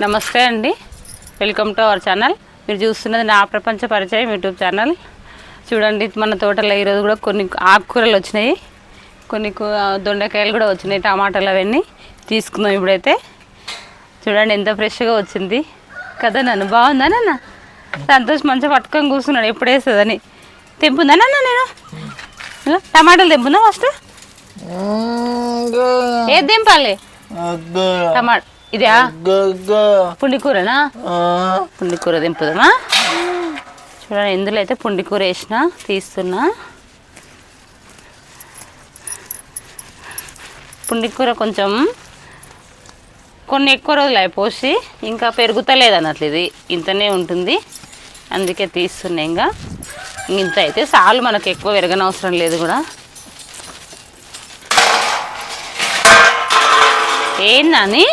నమస్తే అండి. Welcome to our channel మీరు చూస్తున్నది నా ప్రపంచ పరిచయం యూట్యూబ్ ఛానల్ చూడండి మన తోటలో ఈరోజు కూడా కొన్ని ఆకుకూరలు వచ్చినాయి. కొన్ని దొండకాయలు కూడా వచ్చినాయి టమాటాలు అవన్నీ తీసుకుందాం ఇప్పుడైతే. చూడండి ఎంత ఫ్రెష్గా వచ్చింది. కదా నన్ను బాగుందా నాన్న? సంతోష్ మంచిగా పట్టుకొని కూర్చున్నాడు. ఎప్పుడు వేస్తుందని. తెంపుందా నాన్న నేను? టమాటాలు తెంపుందా ఫస్ట్ ఏది తెంపాలి? టమాటా ఇదా? పుండికూరనా? పుండికూర దింపుదామా? చూడండి ఇందులో అయితే పుండికూర వేసిన తీస్తున్నా. పుండికూర కొంచెం కొన్ని ఎక్కువ రోజులు అయిపోసి ఇంకా పెరుగుతలేదు అన్నట్లు ఇది. ఇంతనే ఉంటుంది. అందుకే తీస్తున్నా ఇంకా. ఇంత అయితే చాలు మనకు ఎక్కువ పెరగనవసరం లేదు కూడా. ఏందని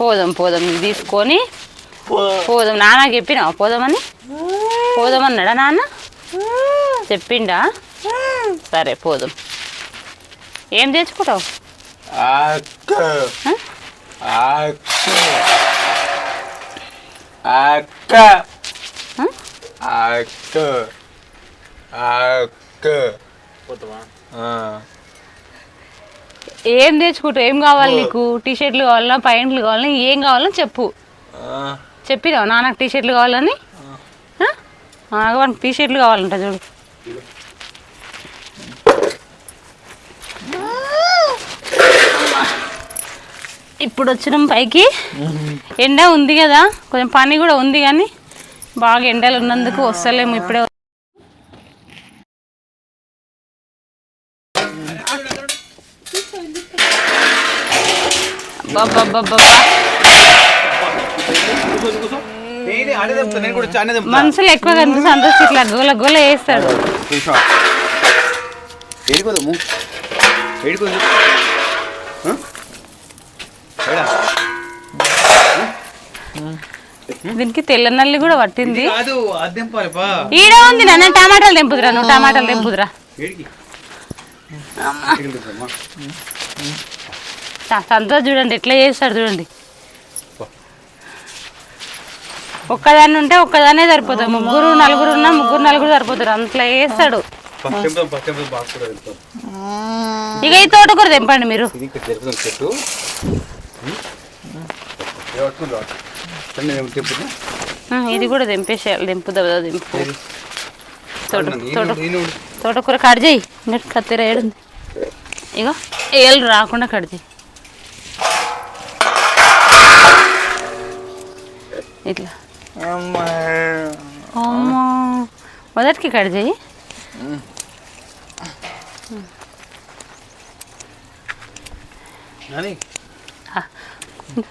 పోదాం పోదాం. తీసుకొని పోదాం. నాన్న చెప్పినా? పోదామని? పోదామన్నాడా నాన్న? చెప్పిండా? సరే పోదాం. ఏం తెచ్చుకుంటావు? అక్క. అక్క. అక్క. ఆ? ఏం తెచ్చుకుంటావు ఏం కావాలి నీకు? టీ షర్ట్లు కావాలన్నా ప్యాంట్లు కావాలన్నా ఏం కావాలన్నా చెప్పు. చెప్పినావు? నాన్నకు టీ షర్ట్లు కావాలని వానికి టీ షర్ట్లు కావాలంట చూడు. ఇప్పుడు వచ్చినాం పైకి. ఎండ ఉంది కదా? కొంచెం పని కూడా ఉంది కానీ బాగా ఎండలు ఉన్నందుకు వస్తలేము ఇప్పుడే. మనుషులు ఎక్కువ ఇట్లా గోల గోల వేస్తాడు? దీనికి తెల్ల నల్లి కూడా పట్టింది. ఈడ ఉంది నాన్న టమాటాలు తెంపుదురా నువ్వు టమాటాలు తెంపుదురా. ఏడికి ఏడికి తెంపమ్మా? త- సంతోష్ చూడండి ఎట్లా చేస్తాడు చూడండి. ఒక్కదాన్ని ఉంటే ఒక్కదానే సరిపోతుంది. ముగ్గురు నలుగురు ఉన్నా ముగ్గురు నలుగురు సరిపోతారు. వేస్తాడు కూడా తెంపుదాం ఇక ఈ తోటకూర తెంపండి మీరు. ఇది చెట్టు. కూడా తెంపేసేయాలి. తెంపుదా తెంపు. తోటకూర కట్ చేయి. ఇంకా కత్తెర ఏడుంది. ఇగో ఏళ్ళు రాకుండా కట్ చేయి. ఇట్లా. మొదటికి కట్ చేయి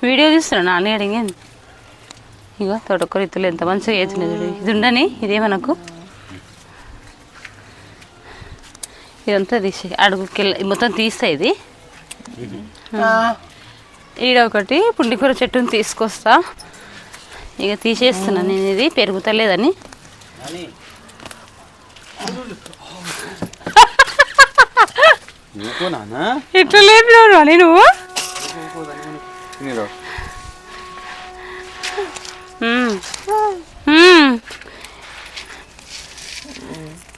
వీడియో తీస్తున్నా నాన్న అడిగింది. ఇగో తోటకూర ఇత్తులు ఎంత మంచిగా చూడు. ఇది ఉండని ఇదే మనకు. ఇదంతా తీసి అడుగుకి మొత్తం తీస్తా ఇది. ఈడ ఒకటి పుండికూర చెట్టుని తీసుకొస్తా. ఇక తీసేస్తున్నా. నేను ఇది పెరుగుతలేదని. ఎట్లా లేపినావు అని నువ్వు తినేరా. మ్మ్. మ్మ్.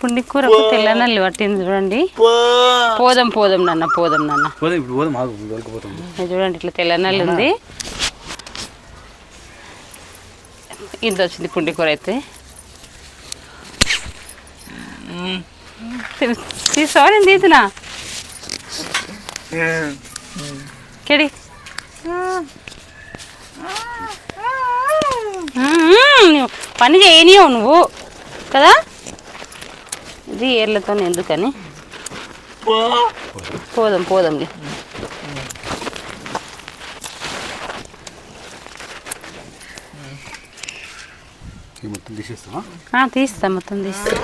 పుండికూరకు తెల్ల నల్లి పట్టింది చూడండి. పోదాం పోదాం నాన్న పోదాం నాన్న. చూడండి ఇట్లా తెల్ల నల్లి ఉంది. ఇంత వచ్చింది పుండికూర అయితే. తీసుకోవా నేను తీతున్నా కెడి. పని చేయనియవు నువ్వు. కదా? ఇది ఏర్లతో ఎందుకని? పోదాం పోదాంలే ఇది మొత్తం తీసేస్తావా ఆ, తీస్తా మొత్తం తీస్తా.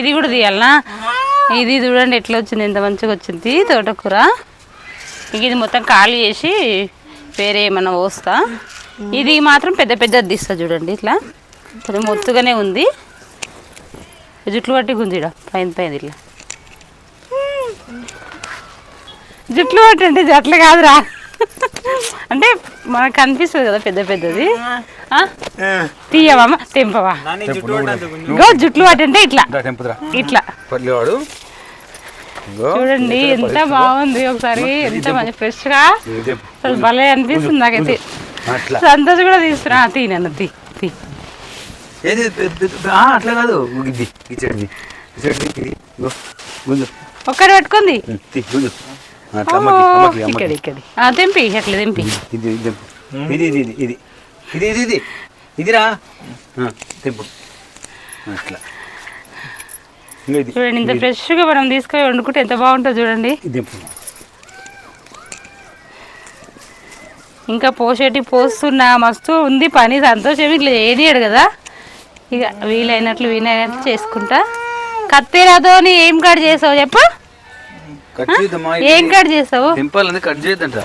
ఇది కూడా తీయాలనా ఇది చూడండి ఎట్లా వచ్చింది ఎంత మంచిగా వచ్చింది. తోటకూర. ఇక ఇది మొత్తం ఖాళీ చేసి వేరే ఏమన్నా పోస్తా. ఇది మాత్రం పెద్ద పెద్దది తీస్తా చూడండి ఇట్లా. కొంచెం మొత్తుగానే ఉంది. జుట్లు పట్టి గుంజిడా పైన పైన ఇట్లా. జుట్లు పట్టండి జట్లు కాదురా. అంటే మనకు కనిపిస్తుంది కదా పెద్ద పెద్దది. తీయవా తెంపవా? ఇంకో జుట్లు అంటే ఇట్లా. ఇట్లా. చూడండి ఎంత బాగుంది ఒకసారి. ఎంత మంచి ఫ్రెష్గా అసలు భలే అనిపిస్తుంది నాకైతే. సంతోష కూడా తీసుకురా. తీ నన్ను తీ అట్లా కాదు. పట్టుకుంది. అట్లా ఇక్కడ ఇక్కడ తెంపి అట్లా తెంపి ఇది ఇది తెంపు. ఇది ఇది ఇది ఇది ఇది ఇది ఇది ఇదిరా ఆ, తెంపు అట్లా ఇంకా ఇది చూడండి ఇంత ఫ్రెష్గా మనం తీసుకొని వండుకుంటే ఎంత బాగుంటుందో చూడండి ఇంకా పోసేటి పోస్తున్నా మస్తు ఉంది పని సంతోషం ఇట్లా చేయనియడు కదా ఇక వీలైనట్లు వీలైనట్లు చేసుకుంటా కత్తెరతో ఏం కట్ చేసావు చెప్పు కట్ చేద్దామా? ఏం కట్ తెంపాలని కట్ చేయొద్దంట.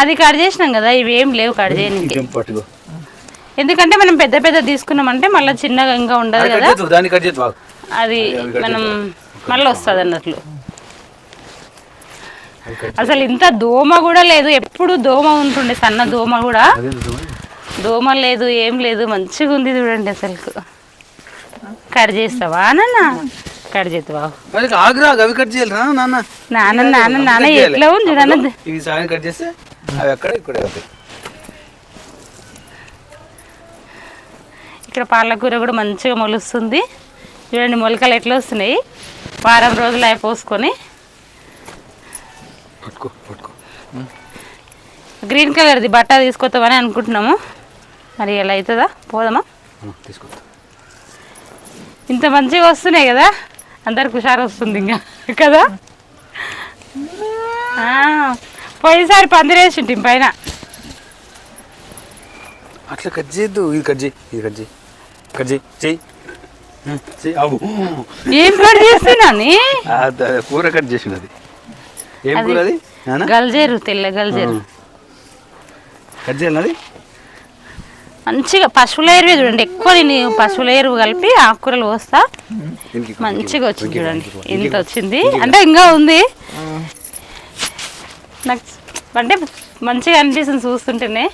అది కట్ చేసినాం కదా ఇవి ఏం లేవు కట్ చేయడానికి పట్టుకో. ఎందుకంటే మనం పెద్ద పెద్ద తీసుకున్నామంటే మళ్ళీ చిన్నగా ఇంకా ఉండదు కదా. చేద్దాం దాన్ని కట్ చేద్దాం బాగు అది మనం మళ్ళీ వస్తుంది అన్నట్లు. అసలు ఇంత దోమ కూడా లేదు ఎప్పుడు దోమ ఉంటుండే సన్న దోమ కూడా. దోమ లేదు. ఏం లేదు మంచిగా ఉంది చూడండి అసలు కట్ చేస్తావా నాన్న? కట్ మరి ఆగ్రా అవి కట్ చేయాలిరా నాన్న. నాన్న నాన్న నాన్న కట్ చేయాలి. ఎట్లా ఉంది నాన్న? ఇవి సాయం కట్ చేస్తే అవి అక్కడ ఇక్కడ ఇక్కడ పాలకూర కూడా మంచిగా మొలుస్తుంది. చూడండి మొలకలు ఎట్లా వస్తున్నాయి. వారం రోజులు అవి పోసుకొని. గ్రీన్ కలర్ది బట్ట తీసుకొస్తామని అనుకుంటున్నాము. మరి ఎలా అవుతుందా? పోదామా? ఇంత మంచిగా వస్తున్నాయి కదా? అందరికి హుషారు వస్తుంది ఇంకా కదా? పోయినసారి పందిరేసి ఉంటుంది పైన. అట్లా కట్ చేయొద్దు ఇది కట్ చేయి ఇది కట్ చేయి కట్ చేయి ఏం కట్ చేస్తున్నాని అది కూర కట్ ఏం కూర అది? గల్జేరు తెల్ల గల్జేరు. కట్ చేయాలి మంచిగా పశువుల ఎరువే చూడండి. ఎక్కువ నేను పశువుల ఎరువు కలిపి ఆకుకూరలు పోస్తా మంచిగా వచ్చింది చూడండి. ఇంత వచ్చింది. అంటే ఇంకా ఉంది. నాకు అంటే మంచిగా అనిపిస్తుంది చూస్తుంటేనే.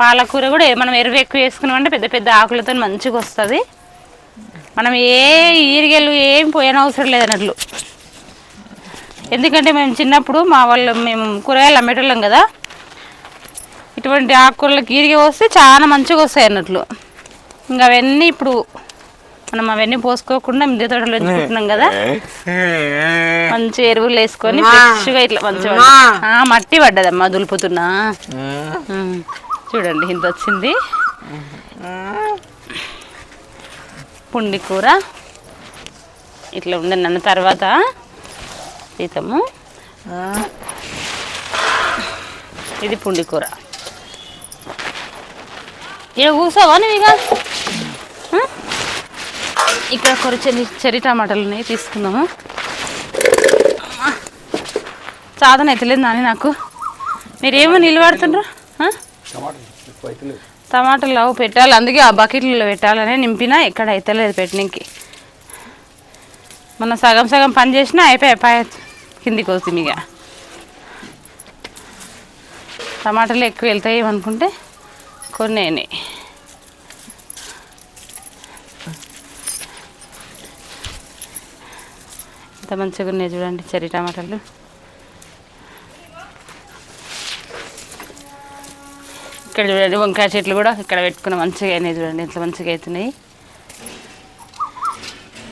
పాలకూర కూడా మనం ఎరువు ఎక్కువ వేసుకున్నామంటే పెద్ద పెద్ద ఆకులతో మంచిగా వస్తుంది. మనం ఏ ఈరిగలు ఏం పోయిన అవసరం లేదన్నట్లు ఎందుకంటే మేము చిన్నప్పుడు మా వాళ్ళు మేము కూరగాయలు అమ్మేటోళ్ళం కదా. ఇటువంటి ఆకుకూరలకు ఈరిగ వస్తే చాలా మంచిగా వస్తాయి అన్నట్లు. ఇంకా అవన్నీ ఇప్పుడు మనం అవన్నీ పోసుకోకుండా మిద్దె తోటలో పెంచుకుంటున్నాం కదా. మంచి ఎరువులు వేసుకొని ఫ్రెష్గా ఇట్లా మంచిగా ఆ, మట్టి పడ్డదమ్మా దులుపుతున్నా. చూడండి ఇంత వచ్చింది. పుండి కూర. ఇట్లా ఉండండి అన్న తర్వాత సీతము ఇది పుండి కూర. ఇక్కడ కూర్చోవా నువ్వు ఇక? ఇక్కడ కొన్ని చెరి చెరి టమాటాలు ఉన్నాయి తీసుకుందాము అమ్మా. సాధన అవుతలేదు నాని నాకు. మీరేమో నిలబడుతుండ్రు టమాటాలు అవి పెట్టాలి అందుకే ఆ బకెట్లలో పెట్టాలని నింపినా ఎక్కడ అవుతలేదు పెట్టడానికి మన సగం సగం పని చేసినా అయిపోయి అయిపోయి కిందికి వస్తుంది ఇక. టమాటాలు ఎక్కువ వెళ్తాయి అనుకుంటే కొన్ని అయినాయి ఎంత మంచిగా ఉన్నాయి చూడండి చెర్రీ టమాటాలు. ఇక్కడ చూడండి వంకాయ చెట్లు కూడా ఇక్కడ పెట్టుకున్న మంచిగా అయినాయి చూడండి ఎంత మంచిగా అవుతున్నాయి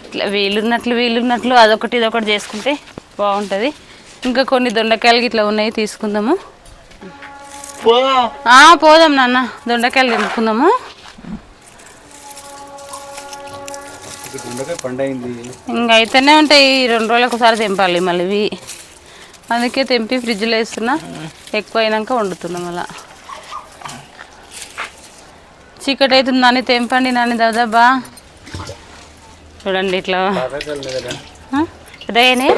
ఇట్లా వీలున్నట్లు వీలున్నట్లు అదొకటి ఇదొకటి చేసుకుంటే బాగుంటుంది. ఇంకా కొన్ని దొండకాయలు ఇట్లా ఉన్నాయి తీసుకుందాము. పోదాం? నాన్న. దొండకాయలు తినుకుందాము ఇంకా అయితేనే ఉంటాయి ఈ రెండు రోజులకు ఒకసారి తెంపాలి మళ్ళీ. ఇవి అందుకే తెంపి ఫ్రిడ్జ్లో వేస్తున్నా. ఎక్కువ అయినాక వండుతున్నాం అలా చీకటి అవుతుంది నాని తెంపండి నాని దాదాబా. చూడండి ఇట్లా? పెద్దగానే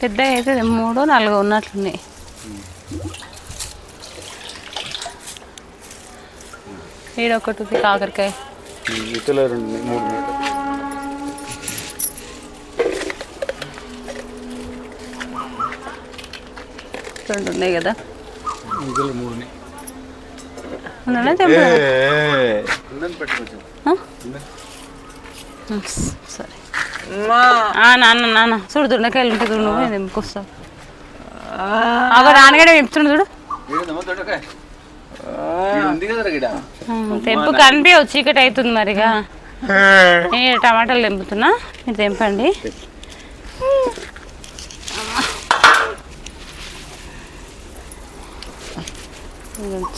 పెద్దగా అయితే మూడో నాలుగో ఉన్నట్లున్నాయి. ఈడొకటి ఉంది కాకరకాయ. ఇతలో రెండు ఉన్నాయి, మూడు ఉన్నాయి. రెండు ఉన్నాయి కదా? ఇతలో మూడు. సరే. ఆ, నాన్న నాన్న. చూడు దొండకాయలు ఉంటాయి చూడు నువ్వు తెంపుకొస్తావు అవ నాన్నగడ చెప్తున్నాడు చూడు? ఈడు ఉంది ఈడ? ఉమ్, తెంపు కనిపించవు చీకటి అవుతుంది మరిగా. నేను టమాటాలు తెంపుతున్నా? మీరు తెంపండి.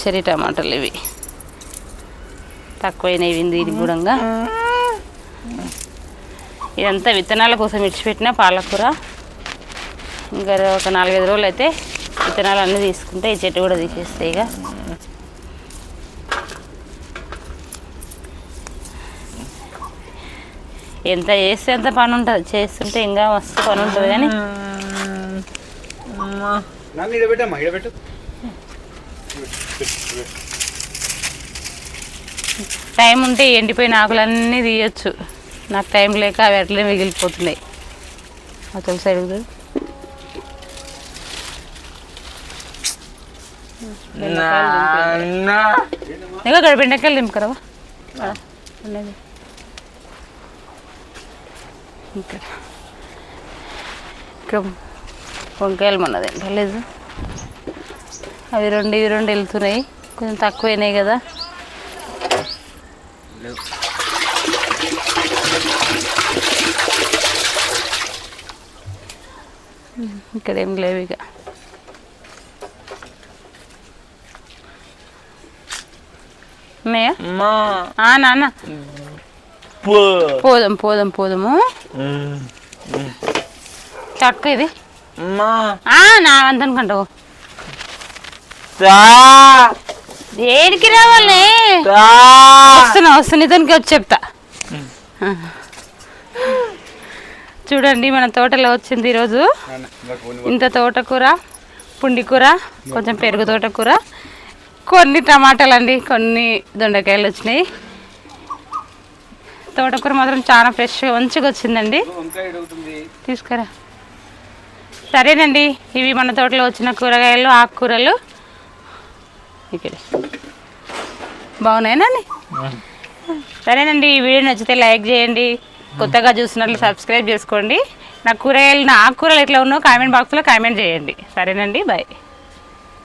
చెరి టమాటాలు ఇవి. తక్కువైనవి దీని కూడా ఇదంతా విత్తనాల కోసం ఇడిచిపెట్టిన పాలకూర. ఇంకా ఒక నాలుగైదు రోజులు అయితే విత్తనాలు అన్నీ తీసుకుంటే ఈ చెట్టు కూడా తీసేస్తాయి ఇక ఎంత చేస్తే ఎంత పని ఉంటుంది. చేస్తుంటే ఇంకా మస్తు పని ఉంటుంది కానీ. టైం ఉంటే ఎండిపోయిన ఆకులన్నీ తీయచ్చు. నాకు టైం లేక అవి అట్లనే మిగిలిపోతున్నాయి. ఆ తులసి అడుగుతుంది ఇంకా ఇక్కడ బెండకాయలు దింపుకరావా? ఉన్నది. ఇక్కడ ఇక్కడ వంకాయలు మొన్నది లేదు అవి రెండు ఇవి రెండు వెళ్తున్నాయి. కొంచెం తక్కువైనాయి కదా. ఇక్కడ ఏం లేవు ఇక. ఉన్నాయా నాన్న. పోదాం పోదాం పోదాము. చక్క ఇది. నా అంత అనుకుంటావు దేనికి రావాలి వస్తున్నా వస్తున్నా ఇతనికి వచ్చి చెప్తా. చూడండి మన తోటలో వచ్చింది ఈరోజు. ఇంత తోటకూర పుండికూర కొంచెం పెరుగు తోటకూర. కొన్ని టమాటాలు అండి కొన్ని దొండకాయలు వచ్చినాయి. తోటకూర మాత్రం చాలా ఫ్రెష్గా మంచిగా వచ్చిందండి. తీసుకురా. సరేనండి ఇవి మన తోటలో వచ్చిన కూరగాయలు ఆకుకూరలు. ఇక్కడ. బాగున్నాయనండి సరేనండి ఈ వీడియో నచ్చితే లైక్ చేయండి కొత్తగా చూసినట్లు సబ్స్క్రైబ్ చేసుకోండి. నా కూరగాయలు నా ఆకుకూరలు ఎట్లా ఉన్నో కామెంట్ బాక్స్లో కామెంట్ చేయండి. సరేనండి బాయ్.